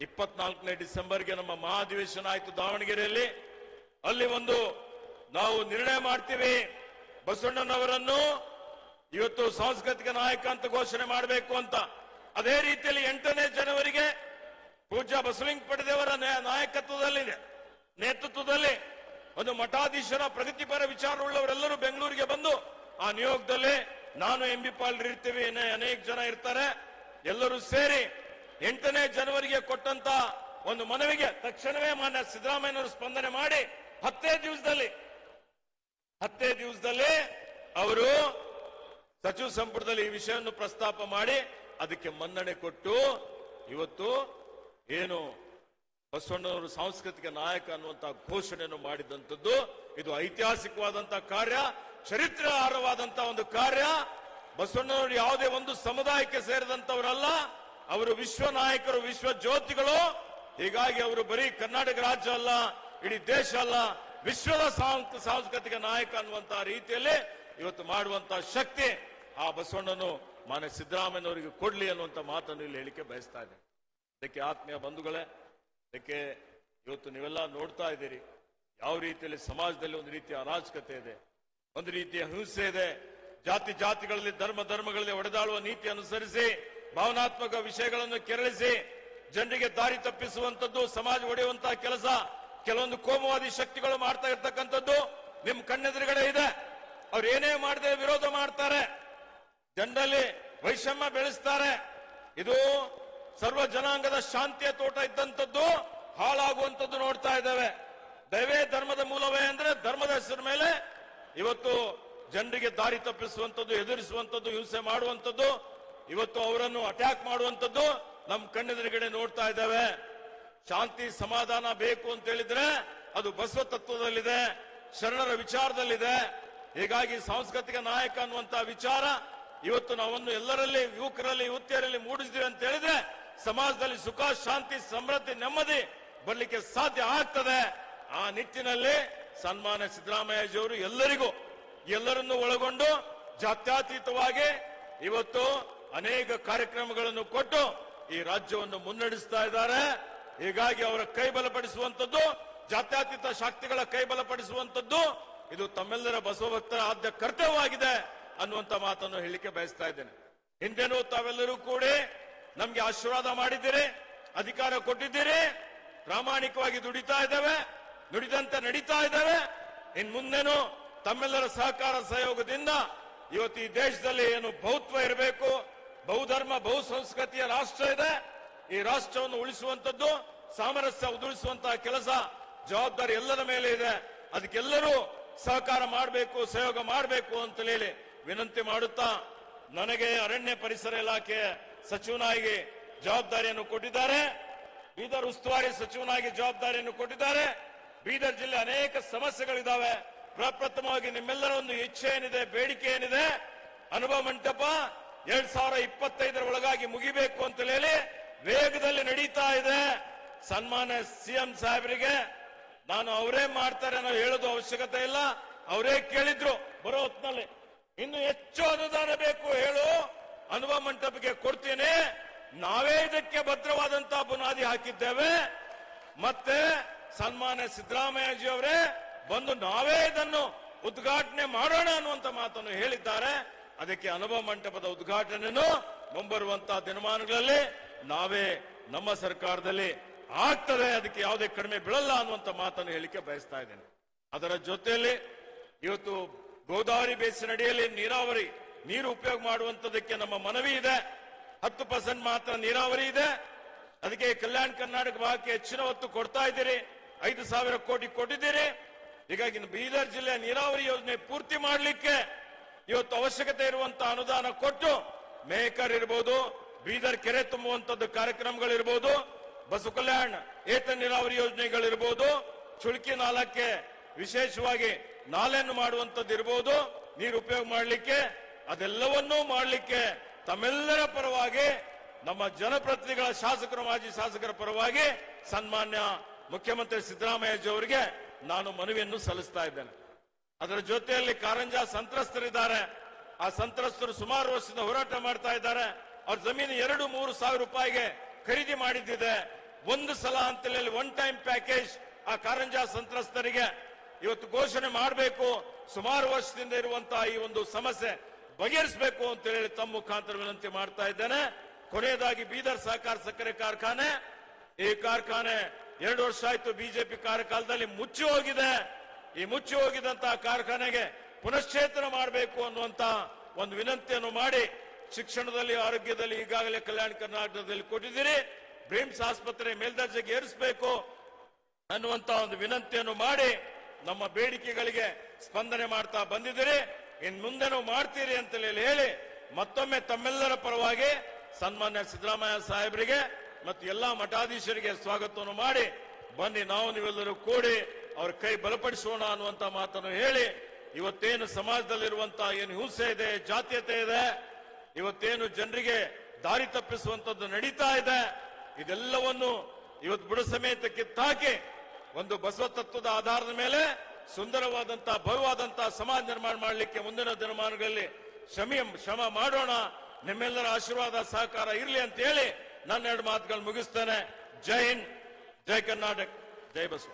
Speaker 2: ಇಪ್ಪತ್ನಾಲ್ಕನೇ ಡಿಸೆಂಬರ್ಗೆ ನಮ್ಮ ಮಹಾಧಿವೇಶನ ಆಯಿತು ದಾವಣಗೆರೆಯಲ್ಲಿ. ಅಲ್ಲಿ ಒಂದು ನಾವು ನಿರ್ಣಯ ಮಾಡ್ತೀವಿ. ಬಸವಣ್ಣನವರನ್ನು ಇವತ್ತು ಸಾಂಸ್ಕೃತಿಕ ನಾಯಕ ಅಂತ ಘೋಷಣೆ ಮಾಡಬೇಕು ಅಂತ. ಅದೇ ರೀತಿಯಲ್ಲಿ ಎಂಟನೇ ಜನವರಿಗೆ ಪೂಜಾ ಬಸವಿಂಗ್ ಪಡೆದೇವರ ನಾಯಕತ್ವದಲ್ಲಿ ನೇತೃತ್ವದಲ್ಲಿ ಒಂದು ಮಠಾಧೀಶರ ಪ್ರಗತಿಪರ ವಿಚಾರವುಳ್ಳವರೆಲ್ಲರೂ ಬೆಂಗಳೂರಿಗೆ ಬಂದು ಆ ನಿಯೋಗದಲ್ಲಿ ನಾನು ಎಂ ಬಿ ಪಾಲ್ ಇರ್ತೀವಿ ಇನ್ನು ಅನೇಕ ಜನ ಇರ್ತಾರೆ. ಎಲ್ಲರೂ ಸೇರಿ ಎಂಟನೇ ಜನವರಿಗೆ ಕೊಟ್ಟಂತ ಒಂದು ಮನವಿಗೆ ತಕ್ಷಣವೇ ಮಾನ್ಯ ಸಿದ್ದರಾಮಯ್ಯನವರು ಸ್ಪಂದನೆ ಮಾಡಿ ಹತ್ತೇ ದಿವಸದಲ್ಲಿ ಹತ್ತೇ ದಿವಸದಲ್ಲಿ ಅವರು ಸಚಿವ ಸಂಪುಟದಲ್ಲಿ ಈ ವಿಷಯವನ್ನು ಪ್ರಸ್ತಾಪ ಮಾಡಿ ಅದಕ್ಕೆ ಮನ್ನಣೆ ಕೊಟ್ಟು ಇವತ್ತು ಏನು ಬಸವಣ್ಣನವರು ಸಾಂಸ್ಕೃತಿಕ ನಾಯಕ ಅನ್ನುವಂತಹ ಘೋಷಣೆಯನ್ನು ಮಾಡಿದಂಥದ್ದು. ಇದು ಐತಿಹಾಸಿಕವಾದಂತಹ ಕಾರ್ಯ, ಚರಿತ್ರಾರ್ಹವಾದಂತಹ ಒಂದು ಕಾರ್ಯ. ಬಸವಣ್ಣನವರು ಯಾವುದೇ ಒಂದು ಸಮುದಾಯಕ್ಕೆ ಸೇರಿದಂತವರಲ್ಲ ಅವರು ವಿಶ್ವ ನಾಯಕರು, ವಿಶ್ವ ಜ್ಯೋತಿಗಳು. ಹೀಗಾಗಿ ಅವರು ಬರೀ ಕರ್ನಾಟಕ ರಾಜ್ಯ ಅಲ್ಲ, ಇಡೀ ದೇಶ ಅಲ್ಲ, ವಿಶ್ವದ ಸಾಂಸ್- ಸಾಂಸ್ಕೃತಿಕ ನಾಯಕ ಅನ್ನುವಂತಹ ರೀತಿಯಲ್ಲಿ ಇವತ್ತು ಮಾಡುವಂತಹ ಶಕ್ತಿ ಆ ಬಸವಣ್ಣನು ಮಾನ್ಯ ಸಿದ್ದರಾಮಯ್ಯನವರಿಗೆ ಕೊಡ್ಲಿ ಅನ್ನುವಂತ ಮಾತನ್ನು ಇಲ್ಲಿ ಹೇಳಿಕೆ ಬಯಸ್ತಾ ಇದೆ ಅದಕ್ಕೆ ಆತ್ಮೀಯ ಬಂಧುಗಳೇ ಅದಕ್ಕೆ ಇವತ್ತು ನೀವೆಲ್ಲ ನೋಡ್ತಾ ಇದ್ದೀರಿ. ಯಾವ ರೀತಿಯಲ್ಲಿ ಸಮಾಜದಲ್ಲಿ ಒಂದು ರೀತಿಯ ಅರಾಜಕತೆ ಇದೆ, ಒಂದು ರೀತಿಯ ಹಿಂಸೆ ಇದೆ ಜಾತಿ ಜಾತಿಗಳಲ್ಲಿ ಧರ್ಮ ಧರ್ಮಗಳಲ್ಲಿ ಒಡೆದಾಳುವ ನೀತಿ ಅನುಸರಿಸಿ, ಭಾವನಾತ್ಮಕ ವಿಷಯಗಳನ್ನು ಕೆರಳಿಸಿ, ಜನರಿಗೆ ದಾರಿ ತಪ್ಪಿಸುವಂತದ್ದು ಸಮಾಜ ಒಡೆಯುವಂತಹ ಕೆಲಸ, ಕೆಲವೊಂದು ಕೋಮುವಾದಿ ಶಕ್ತಿಗಳು ಮಾಡ್ತಾ ಇರ್ತಕ್ಕಂಥದ್ದು ನಿಮ್ ಕಣ್ಣೆದುರುಗಡೆ ಇದೆ. ಅವ್ರು ಏನೇ ಮಾಡದೆ ವಿರೋಧ ಮಾಡ್ತಾರೆ. ಜನರಲ್ಲಿ ವೈಷಮ್ಯ ಬೆಳೆಸ್ತಾರೆ. ಇದು ಸರ್ವ ಜನಾಂಗದ ಶಾಂತಿಯ ತೋಟ ಇದ್ದಂಥದ್ದು, ಹಾಳಾಗುವಂಥದ್ದು ನೋಡ್ತಾ ಇದ್ದೇವೆ. ದೈವೇ ಧರ್ಮದ ಮೂಲವೇ ಅಂದ್ರೆ ಧರ್ಮದ ಹೆಸರು ಮೇಲೆ ಇವತ್ತು ಜನರಿಗೆ ದಾರಿ ತಪ್ಪಿಸುವಂಥದ್ದು, ಎದುರಿಸುವಂಥದ್ದು, ಹಿಂಸೆ ಮಾಡುವಂಥದ್ದು, ಇವತ್ತು ಅವರನ್ನು ಅಟ್ಯಾಕ್ ಮಾಡುವಂಥದ್ದು ನಮ್ಮ ಕಣ್ಣೆದುರುಗಡೆ ನೋಡ್ತಾ ಇದ್ದೇವೆ. ಶಾಂತಿ, ಸಮಾಧಾನ ಬೇಕು ಅಂತ ಹೇಳಿದ್ರೆ ಅದು ಬಸವ ತತ್ವದಲ್ಲಿದೆ, ಶರಣರ ವಿಚಾರದಲ್ಲಿದೆ. ಹೀಗಾಗಿ ಸಾಂಸ್ಕೃತಿಕ ನಾಯಕ ಅನ್ನುವಂತ ವಿಚಾರ ಇವತ್ತು ನಾವನ್ನು ಎಲ್ಲರಲ್ಲಿ, ಯುವಕರಲ್ಲಿ, ಯುವತಿಯರಲ್ಲಿ ಮೂಡಿಸಿದ್ವಿ ಅಂತ ಹೇಳಿದ್ರೆ ಸಮಾಜದಲ್ಲಿ ಸುಖ, ಶಾಂತಿ, ಸಮೃದ್ಧಿ, ನೆಮ್ಮದಿ ಬರಲಿಕ್ಕೆ ಸಾಧ್ಯ ಆಗ್ತದೆ. ಆ ನಿಟ್ಟಿನಲ್ಲಿ ಸನ್ಮಾನ್ಯ ಸಿದ್ದರಾಮಯ್ಯಜಿಯವರು ಎಲ್ಲರಿಗೂ ಎಲ್ಲರನ್ನು ಒಳಗೊಂಡು ಜಾತ್ಯತೀತವಾಗಿ ಇವತ್ತು ಅನೇಕ ಕಾರ್ಯಕ್ರಮಗಳನ್ನು ಕೊಟ್ಟು ಈ ರಾಜ್ಯವನ್ನು ಮುನ್ನಡೆಸ್ತಾ ಇದ್ದಾರೆ. ಹೀಗಾಗಿ ಅವರ ಕೈ ಬಲಪಡಿಸುವಂಥದ್ದು, ಜಾತ್ಯತೀತ ಶಕ್ತಿಗಳ ಕೈ ಬಲಪಡಿಸುವಂಥದ್ದು, ಇದು ತಮ್ಮೆಲ್ಲರ ಬಸವಭಕ್ತರ ಆದ್ಯ ಕರ್ತವ್ಯವಾಗಿದೆ ಅನ್ನುವಂತ ಮಾತನ್ನು ಹೇಳಲಿಕ್ಕೆ ಬಯಸ್ತಾ ಇದ್ದೇನೆ. ಹಿಂದೆನೂ ತಾವೆಲ್ಲರೂ ಕೂಡಿ ನಮ್ಗೆ ಆಶೀರ್ವಾದ ಮಾಡಿದ್ದೀರಿ, ಅಧಿಕಾರ ಕೊಟ್ಟಿದ್ದೀರಿ, ಪ್ರಾಮಾಣಿಕವಾಗಿ ದುಡಿತಾ ಇದ್ದಾವೆ, ನುಡಿದಂತೆ ನಡೀತಾ ಇದ್ದಾವೆ. ಇನ್ ಮುಂದೆನೂ ತಮ್ಮೆಲ್ಲರ ಸಹಕಾರ ಸಹಯೋಗದಿಂದ ಇವತ್ತು ಈ ದೇಶದಲ್ಲಿ ಏನು ಬಹುತ್ವ ಇರಬೇಕು, ಬಹುಧರ್ಮ ಬಹು ಸಂಸ್ಕೃತಿಯ ರಾಷ್ಟ್ರ ಇದೆ. ಈ ರಾಷ್ಟ್ರವನ್ನು ಉಳಿಸುವಂತದ್ದು ಸಾಮರಸ್ಯ ಉದುರಿಸುವಂತಹ ಕೆಲಸ, ಜವಾಬ್ದಾರಿ ಎಲ್ಲರ ಮೇಲೆ ಇದೆ. ಅದಕ್ಕೆಲ್ಲರೂ ಸಹಕಾರ ಮಾಡಬೇಕು, ಸಹಯೋಗ ಮಾಡಬೇಕು ಅಂತ ಹೇಳಿ ವಿನಂತಿ ಮಾಡುತ್ತಾ ನನಗೆ ಅರಣ್ಯ ಪರಿಸರ ಇಲಾಖೆ ಸಚಿವನಾಗಿ ಜವಾಬ್ದಾರಿಯನ್ನು ಕೊಟ್ಟಿದ್ದಾರೆ. ಬೀದರ್ ಉಸ್ತುವಾರಿ ಸಚಿವನಾಗಿ ಜವಾಬ್ದಾರಿಯನ್ನು ಕೊಟ್ಟಿದ್ದಾರೆ. ಬೀದರ್ ಜಿಲ್ಲೆ ಅನೇಕ ಸಮಸ್ಯೆಗಳಿದ್ದಾವೆ. ಪ್ರಪ್ರಥಮವಾಗಿ ನಿಮ್ಮೆಲ್ಲರ ಒಂದು ಇಚ್ಛೆ ಏನಿದೆ ಬೇಡಿಕೆ ಏನಿದೆ ಅನುಭವ ಮಂಟಪ ಎರಡ್ ಸಾವಿರ ಇಪ್ಪತ್ತೈದರ ಒಳಗಾಗಿ ಮುಗಿಬೇಕು ಅಂತ ಹೇಳಿ ವೇಗದಲ್ಲಿ ನಡೀತಾ ಇದೆ. ಸನ್ಮಾನ್ಯ ಸಿಎಂ ಸಾಹೇಬರಿಗೆ ನಾನು ಅವರೇ ಮಾಡ್ತಾರೆ ಅನ್ನೋ ಹೇಳೋದು ಅವಶ್ಯಕತೆ ಇಲ್ಲ. ಅವರೇ ಕೇಳಿದ್ರು, ಬರೋ ಹೊತ್ತಿನಲ್ಲಿ ಇನ್ನು ಹೆಚ್ಚು ಅನುದಾನ ಬೇಕು ಹೇಳು, ಅನುಭವ ಮಂಟಪಕ್ಕೆ ಕೊಡ್ತೀನಿ. ನಾವೇ ಇದಕ್ಕೆ ಭದ್ರವಾದಂತಹ ಬುನಾದಿ ಹಾಕಿದ್ದೇವೆ. ಮತ್ತೆ ಸನ್ಮಾನ್ಯ ಸಿದ್ದರಾಮಯ್ಯಜಿ ಅವರೇ ಬಂದು ನಾವೇ ಇದನ್ನು ಉದ್ಘಾಟನೆ ಮಾಡೋಣ ಅನ್ನುವಂತ ಮಾತನ್ನು ಹೇಳಿದ್ದಾರೆ. ಅದಕ್ಕೆ ಅನುಭವ ಮಂಟಪದ ಉದ್ಘಾಟನೆಯನ್ನು ಮುಂಬರುವಂತಹ ದಿನಮಾನಗಳಲ್ಲಿ ನಾವೇ ನಮ್ಮ ಸರ್ಕಾರದಲ್ಲಿ ಆಗ್ತದೆ, ಅದಕ್ಕೆ ಯಾವುದೇ ಕಡಿಮೆ ಬೀಳಲ್ಲ ಅನ್ನುವಂತ ಮಾತನ್ನು ಹೇಳಿಕೆ ಬಯಸ್ತಾ ಇದ್ದೇನೆ. ಅದರ ಜೊತೆಯಲ್ಲಿ ಇವತ್ತು ಗೋದಾವರಿ ಬೇಸಿನಡಿಯಲ್ಲಿ ನೀರಾವರಿ ನೀರು ಉಪಯೋಗ ಮಾಡುವಂತದಕ್ಕೆ ನಮ್ಮ ಮನವಿ ಇದೆ. ಹತ್ತು ಪರ್ಸೆಂಟ್ ಮಾತ್ರ ನೀರಾವರಿ ಇದೆ. ಅದಕ್ಕೆ ಕಲ್ಯಾಣ ಕರ್ನಾಟಕ ಭಾಗಕ್ಕೆ ಹೆಚ್ಚಿನ ಒತ್ತು ಕೊಡ್ತಾ ಇದ್ದೀರಿ. ಐದು ಸಾವಿರ ಕೋಟಿ ಕೊಟ್ಟಿದ್ದೀರಿ. ಹೀಗಾಗಿ ಬೀದರ್ ಜಿಲ್ಲೆ ನೀರಾವರಿ ಯೋಜನೆ ಪೂರ್ತಿ ಮಾಡಲಿಕ್ಕೆ ಇವತ್ತು ಅವಶ್ಯಕತೆ ಇರುವಂತಹ ಅನುದಾನ ಕೊಟ್ಟು ಮೇಕರ್ ಇರ್ಬೋದು, ಬೀದರ್ ಕೆರೆ ತುಂಬುವಂತದ್ದು ಕಾರ್ಯಕ್ರಮಗಳಿರ್ಬೋದು, ಬಸವ ಕಲ್ಯಾಣ ಏತ ನೀರಾವರಿ ಯೋಜನೆಗಳಿರ್ಬೋದು, ಚುಳುಕಿ ನಾಲಕ್ಕೆ ವಿಶೇಷವಾಗಿ ನಾಲೆಯನ್ನು ಮಾಡುವಂತದ್ದು ಇರ್ಬೋದು, ನೀರು ಉಪಯೋಗ ಮಾಡಲಿಕ್ಕೆ, ಅದೆಲ್ಲವನ್ನೂ ಮಾಡಲಿಕ್ಕೆ ತಮ್ಮೆಲ್ಲರ ಪರವಾಗಿ, ನಮ್ಮ ಜನಪ್ರತಿನಿಧಿಗಳ ಶಾಸಕರು, ಮಾಜಿ ಶಾಸಕರ ಪರವಾಗಿ ಸನ್ಮಾನ್ಯ ಮುಖ್ಯಮಂತ್ರಿ ಸಿದ್ದರಾಮಯ್ಯ ಅವರಿಗೆ ನಾನು ಮನವಿಯನ್ನು ಸಲ್ಲಿಸ್ತಾ ಇದ್ದೇನೆ. ಅದರ ಜೊತೆಯಲ್ಲಿ ಕಾರಂಜ ಸಂತ್ರಸ್ತರಿದ್ದಾರೆ. ಆ ಸಂತ್ರಸ್ತರು ಸುಮಾರು ವರ್ಷದಿಂದ ಹೋರಾಟ ಮಾಡ್ತಾ ಇದ್ದಾರೆ. ಅವ್ರ ಜಮೀನು ಎರಡು, ಮೂರು ಸಾವಿರ ರೂಪಾಯಿಗೆ ಖರೀದಿ ಮಾಡಿದ್ದಿದೆ. ಒಂದು ಸಲ ಅಂತಲೇ ಒನ್ ಟೈಮ್ ಪ್ಯಾಕೇಜ್ ಆ ಕಾರಂಜ ಸಂತ್ರಸ್ತರಿಗೆ ಇವತ್ತು ಘೋಷಣೆ ಮಾಡಬೇಕು. ಸುಮಾರು ವರ್ಷದಿಂದ ಇರುವಂತಹ ಈ ಒಂದು ಸಮಸ್ಯೆ ಬಗೆಹರಿಸಬೇಕು ಅಂತ ಹೇಳಿ ತಮ್ಮ ಮುಖಾಂತರ ವಿನಂತಿ ಮಾಡ್ತಾ ಇದ್ದೇನೆ. ಕೊನೆಯದಾಗಿ ಬೀದರ್ ಸಹಕಾರ ಸಕ್ಕರೆ ಕಾರ್ಖಾನೆ. ಈ ಕಾರ್ಖಾನೆ ಎರಡು ವರ್ಷ ಆಯ್ತು ಬಿಜೆಪಿ ಕಾರ್ಯಕಾಲದಲ್ಲಿ ಮುಚ್ಚಿ ಹೋಗಿದೆ. ಈ ಮುಚ್ಚಿ ಹೋಗಿದಂತ ಕಾರ್ಖಾನೆಗೆ ಪುನಶ್ಚೇತನ ಮಾಡಬೇಕು ಅನ್ನುವಂತ ಒಂದು ವಿನಂತಿಯನ್ನು ಮಾಡಿ ಶಿಕ್ಷಣದಲ್ಲಿ, ಆರೋಗ್ಯದಲ್ಲಿ ಈಗಾಗಲೇ ಕಲ್ಯಾಣ ಕರ್ನಾಟಕದಲ್ಲಿ ಕೊಟ್ಟಿದ್ದೀರಿ. ಬ್ರಿಮ್ಸ್ ಆಸ್ಪತ್ರೆ ಮೇಲ್ದರ್ಜೆಗೆ ಏರಿಸಬೇಕು ಅನ್ನುವಂತ ಒಂದು ವಿನಂತಿಯನ್ನು ಮಾಡಿ ನಮ್ಮ ಬೇಡಿಕೆಗಳಿಗೆ ಸ್ಪಂದನೆ ಮಾಡ್ತಾ ಬಂದಿದ್ದೀರಿ. ಇನ್ ಮುಂದೆನೂ ಮಾಡ್ತೀರಿ ಅಂತ ಹೇಳಿ ಮತ್ತೊಮ್ಮೆ ತಮ್ಮೆಲ್ಲರ ಪರವಾಗಿ ಸನ್ಮಾನ್ಯ ಸಿದ್ದರಾಮಯ್ಯ ಸಾಹೇಬರಿಗೆ ಮತ್ತು ಎಲ್ಲಾ ಮಠಾಧೀಶರಿಗೆ ಸ್ವಾಗತವನ್ನು ಮಾಡಿ ಬನ್ನಿ ನಾವು ನೀವೆಲ್ಲರೂ ಕೂಡಿ ಅವ್ರ ಕೈ ಬಲಪಡಿಸೋಣ ಅನ್ನುವಂತ ಮಾತನ್ನು ಹೇಳಿ, ಇವತ್ತೇನು ಸಮಾಜದಲ್ಲಿರುವಂತಹ ಏನು ಹಿಂಸೆ ಇದೆ, ಜಾತ್ಯತೆ ಇದೆ, ಇವತ್ತೇನು ಜನರಿಗೆ ದಾರಿ ತಪ್ಪಿಸುವಂತದ್ದು ನಡೀತಾ ಇದೆ, ಇದೆಲ್ಲವನ್ನು ಇವತ್ತು ಬುಡ ಸಮೇತ ಕಿತ್ತಾಕಿ ಒಂದು ಬಸವ ತತ್ವದ ಆಧಾರದ ಮೇಲೆ ಸುಂದರವಾದಂತಹ ಭವ್ಯವಾದಂತಹ ಸಮಾಜ ನಿರ್ಮಾಣ ಮಾಡಲಿಕ್ಕೆ ಮುಂದಿನ ದಿನಮಾನಗಳಲ್ಲಿ ಶ್ರಮ ಶ್ರಮ ಮಾಡೋಣ, ನಿಮ್ಮೆಲ್ಲರ ಆಶೀರ್ವಾದ ಸಹಕಾರ ಇರಲಿ ಅಂತ ಹೇಳಿ ನನ್ನ ಎರಡು ಮಾತುಗಳು ಮುಗಿಸ್ತೇನೆ. ಜೈ ಹಿಂದ್ ಜೈ ಕರ್ನಾಟಕ ಜೈ ಬಸವ.